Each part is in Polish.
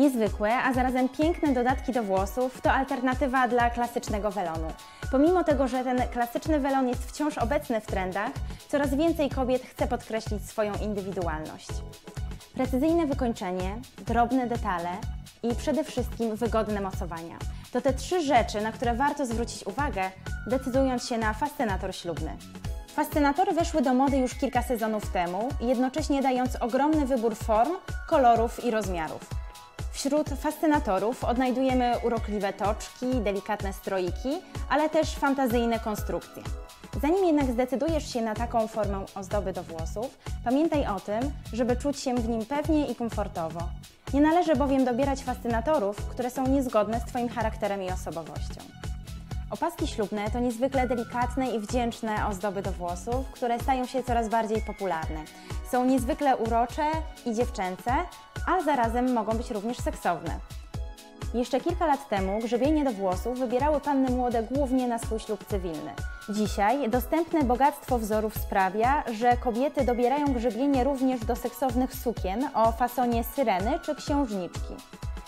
Niezwykłe, a zarazem piękne dodatki do włosów to alternatywa dla klasycznego welonu. Pomimo tego, że ten klasyczny welon jest wciąż obecny w trendach, coraz więcej kobiet chce podkreślić swoją indywidualność. Precyzyjne wykończenie, drobne detale i przede wszystkim wygodne mocowania. To te trzy rzeczy, na które warto zwrócić uwagę, decydując się na fascynator ślubny. Fascynatory weszły do mody już kilka sezonów temu, jednocześnie dając ogromny wybór form, kolorów i rozmiarów. Wśród fascynatorów odnajdujemy urokliwe toczki, delikatne stroiki, ale też fantazyjne konstrukcje. Zanim jednak zdecydujesz się na taką formę ozdoby do włosów, pamiętaj o tym, żeby czuć się w nim pewnie i komfortowo. Nie należy bowiem dobierać fascynatorów, które są niezgodne z Twoim charakterem i osobowością. Opaski ślubne to niezwykle delikatne i wdzięczne ozdoby do włosów, które stają się coraz bardziej popularne. Są niezwykle urocze i dziewczęce, a zarazem mogą być również seksowne. Jeszcze kilka lat temu grzebienie do włosów wybierały panny młode głównie na swój ślub cywilny. Dzisiaj dostępne bogactwo wzorów sprawia, że kobiety dobierają grzebienie również do seksownych sukien o fasonie syreny czy księżniczki.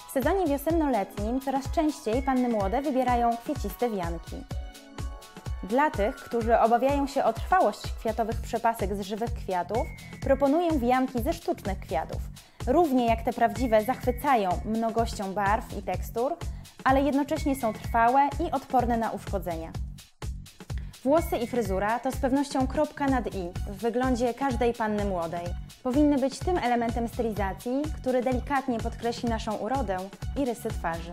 W sezonie wiosenno-letnim coraz częściej panny młode wybierają kwieciste wianki. Dla tych, którzy obawiają się o trwałość kwiatowych przepasek z żywych kwiatów, proponuję wianki ze sztucznych kwiatów. Równie jak te prawdziwe zachwycają mnogością barw i tekstur, ale jednocześnie są trwałe i odporne na uszkodzenia. Włosy i fryzura to z pewnością kropka nad i w wyglądzie każdej panny młodej. Powinny być tym elementem stylizacji, który delikatnie podkreśli naszą urodę i rysy twarzy.